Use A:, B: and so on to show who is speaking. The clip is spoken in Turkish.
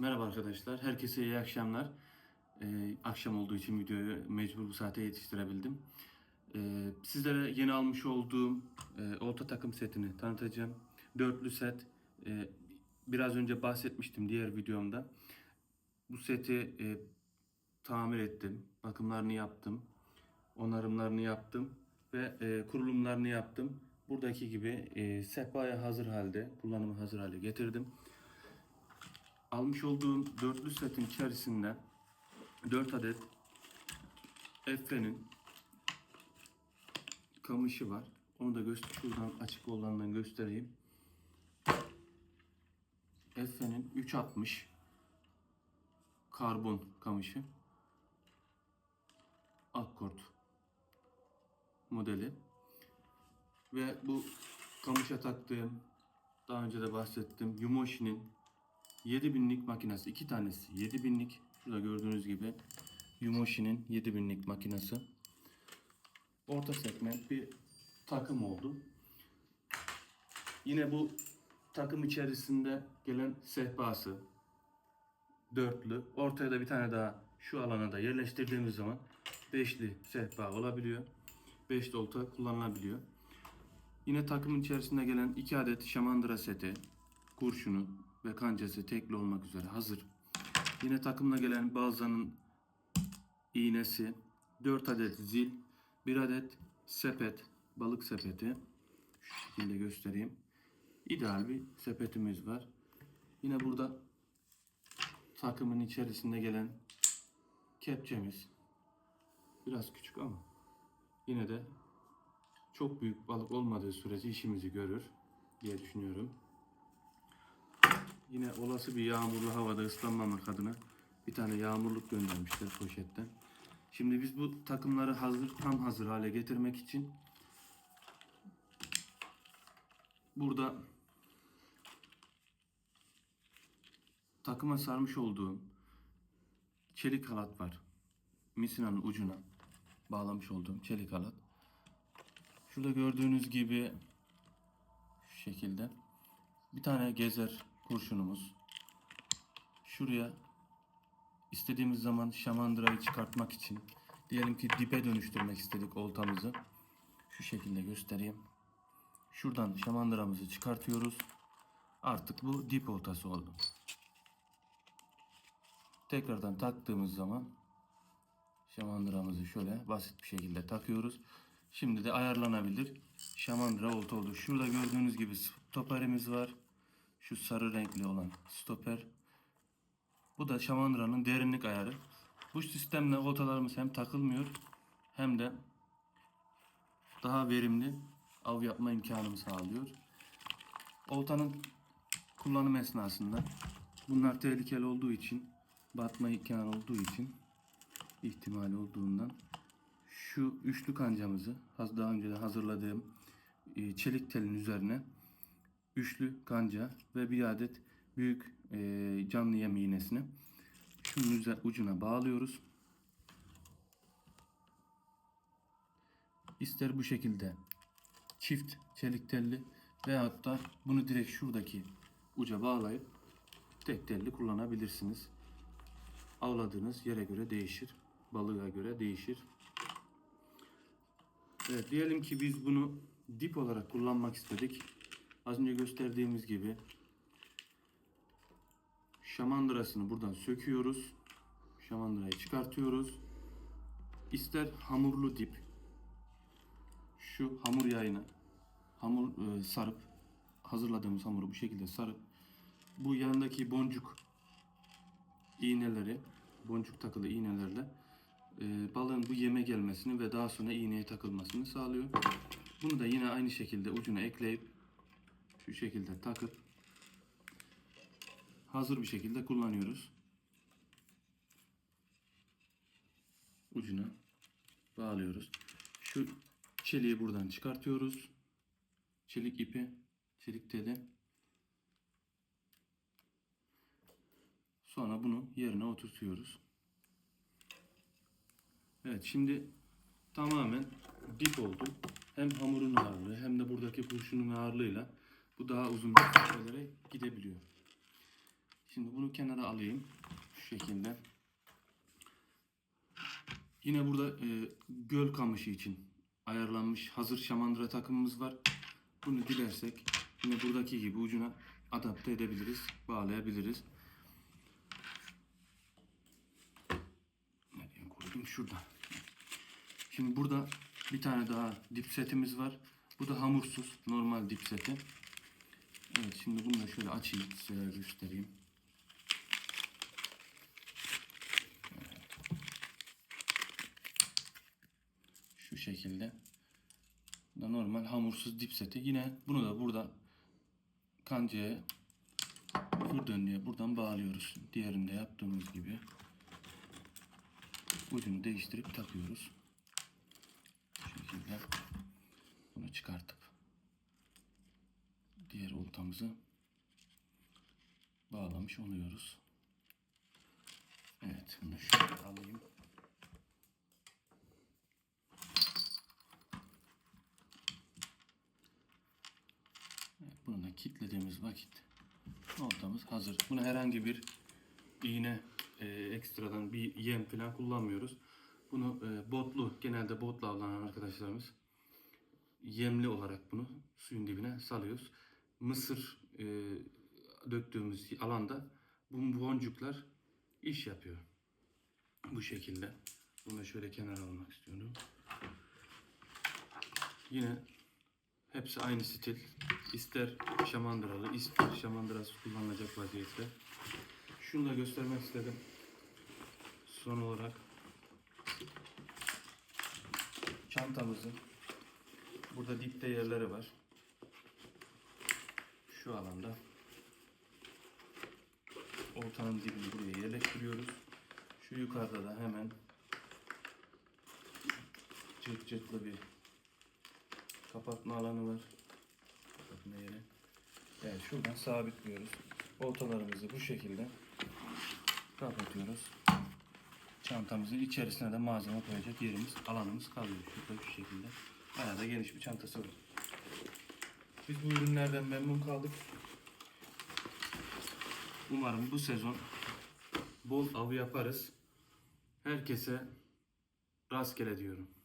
A: Merhaba arkadaşlar. Herkese iyi akşamlar. Ee, akşam olduğu için videoyu mecbur bu saate yetiştirebildim. Ee, sizlere yeni almış olduğum e, olta takım setini tanıtacağım. Dörtlü set. Ee, biraz önce bahsetmiştim diğer videomda. Bu seti e, tamir ettim. Bakımlarını yaptım. Onarımlarını yaptım. Ve e, kurulumlarını yaptım. Buradaki gibi e, sehpaya hazır halde, kullanıma hazır hale getirdim almış olduğum dörtlü setin içerisinde 4 adet Efe'nin kamışı var. Onu da göster şuradan açık olandan göstereyim. Efe'nin 360 karbon kamışı. Akkord modeli. Ve bu kamışa taktığım daha önce de bahsettim Yumoshi'nin 7000'lik makinesi. iki tanesi 7000'lik. Şurada gördüğünüz gibi Yumoshi'nin 7000'lik makinesi. Orta segment bir takım oldu. Yine bu takım içerisinde gelen sehpası dörtlü. Ortaya da bir tane daha şu alana da yerleştirdiğimiz zaman beşli sehpa olabiliyor. Beşli olta kullanılabiliyor. Yine takımın içerisinde gelen iki adet şamandıra seti, kurşunu ve kancası tekli olmak üzere hazır. Yine takımla gelen balzanın iğnesi, 4 adet zil, 1 adet sepet, balık sepeti. Şu şekilde göstereyim. İdeal bir sepetimiz var. Yine burada takımın içerisinde gelen kepçemiz. Biraz küçük ama yine de çok büyük balık olmadığı sürece işimizi görür diye düşünüyorum. Yine olası bir yağmurlu havada ıslanmamak adına bir tane yağmurluk göndermişler poşetten. Şimdi biz bu takımları hazır tam hazır hale getirmek için burada takıma sarmış olduğum çelik halat var. Misinanın ucuna bağlamış olduğum çelik halat. Şurada gördüğünüz gibi şu şekilde bir tane gezer kurşunumuz. Şuraya istediğimiz zaman şamandırayı çıkartmak için diyelim ki dipe dönüştürmek istedik oltamızı. Şu şekilde göstereyim. Şuradan şamandıramızı çıkartıyoruz. Artık bu dip oltası oldu. Tekrardan taktığımız zaman şamandıramızı şöyle basit bir şekilde takıyoruz. Şimdi de ayarlanabilir şamandıra olta oldu. Şurada gördüğünüz gibi stoperimiz var. Şu sarı renkli olan stoper. Bu da şamandıranın derinlik ayarı. Bu sistemle oltalarımız hem takılmıyor hem de daha verimli av yapma imkanını sağlıyor. Oltanın kullanım esnasında bunlar tehlikeli olduğu için batma imkanı olduğu için ihtimali olduğundan şu üçlü kancamızı daha önce de hazırladığım e, çelik telin üzerine üçlü kanca ve bir adet büyük e, canlı yem iğnesini şunun üze- ucuna bağlıyoruz. İster bu şekilde çift çelik telli veyahut da bunu direkt şuradaki uca bağlayıp tek telli kullanabilirsiniz. Avladığınız yere göre değişir. Balığa göre değişir. Evet, diyelim ki biz bunu dip olarak kullanmak istedik. Az önce gösterdiğimiz gibi şamandırasını buradan söküyoruz. Şamandırayı çıkartıyoruz. İster hamurlu dip şu hamur yayını hamur e, sarıp hazırladığımız hamuru bu şekilde sarıp bu yanındaki boncuk iğneleri boncuk takılı iğnelerle e, balığın bu yeme gelmesini ve daha sonra iğneye takılmasını sağlıyor. Bunu da yine aynı şekilde ucuna ekleyip şu şekilde takıp hazır bir şekilde kullanıyoruz. Ucuna bağlıyoruz. Şu çeliği buradan çıkartıyoruz. Çelik ipi, çelik teli. Sonra bunu yerine oturtuyoruz. Evet şimdi tamamen dip oldu. Hem hamurun ağırlığı hem de buradaki kurşunun ağırlığıyla bu daha uzun mesafelere gidebiliyor. Şimdi bunu kenara alayım. Şu şekilde. Yine burada e, göl kamışı için ayarlanmış hazır şamandıra takımımız var. Bunu dilersek yine buradaki gibi ucuna adapte edebiliriz, bağlayabiliriz. Nereye koydum? Şurada. Şimdi burada bir tane daha dip setimiz var. Bu da hamursuz, normal dip seti. Evet, şimdi bunu da şöyle açayım, size göstereyim. Şu şekilde. Bu da normal hamursuz dip seti. Yine bunu da burada kancaya fır döndüğe buradan bağlıyoruz. Diğerinde yaptığımız gibi ucunu değiştirip takıyoruz. Şu şekilde bunu çıkartıp diğer oltamızı bağlamış oluyoruz. Evet bunu şöyle alayım. Bunu da kilitlediğimiz vakit oltamız hazır. Buna herhangi bir iğne e, ekstradan bir yem falan kullanmıyoruz. Bunu e, botlu, genelde botla avlanan arkadaşlarımız yemli olarak bunu suyun dibine salıyoruz. Mısır e, döktüğümüz alanda bu boncuklar iş yapıyor. Bu şekilde. Bunu şöyle kenara almak istiyorum. Yine hepsi aynı stil. İster şamandıralı, ister şamandırası kullanılacak vaziyette. Şunu da göstermek istedim. Son olarak çantamızın burada dipte yerleri var. Şu alanda oltanın dibini buraya yerleştiriyoruz. Şu yukarıda da hemen cırt cırtlı bir kapatma alanı var. Kapatma yeri. Evet şuradan sabitliyoruz. Oltalarımızı bu şekilde kapatıyoruz. Çantamızın içerisine de malzeme koyacak yerimiz, alanımız kalıyor. Şurada şu şekilde. Bayağı da geniş bir çantası var. Biz bu ürünlerden memnun kaldık. Umarım bu sezon bol av yaparız. Herkese rastgele diyorum.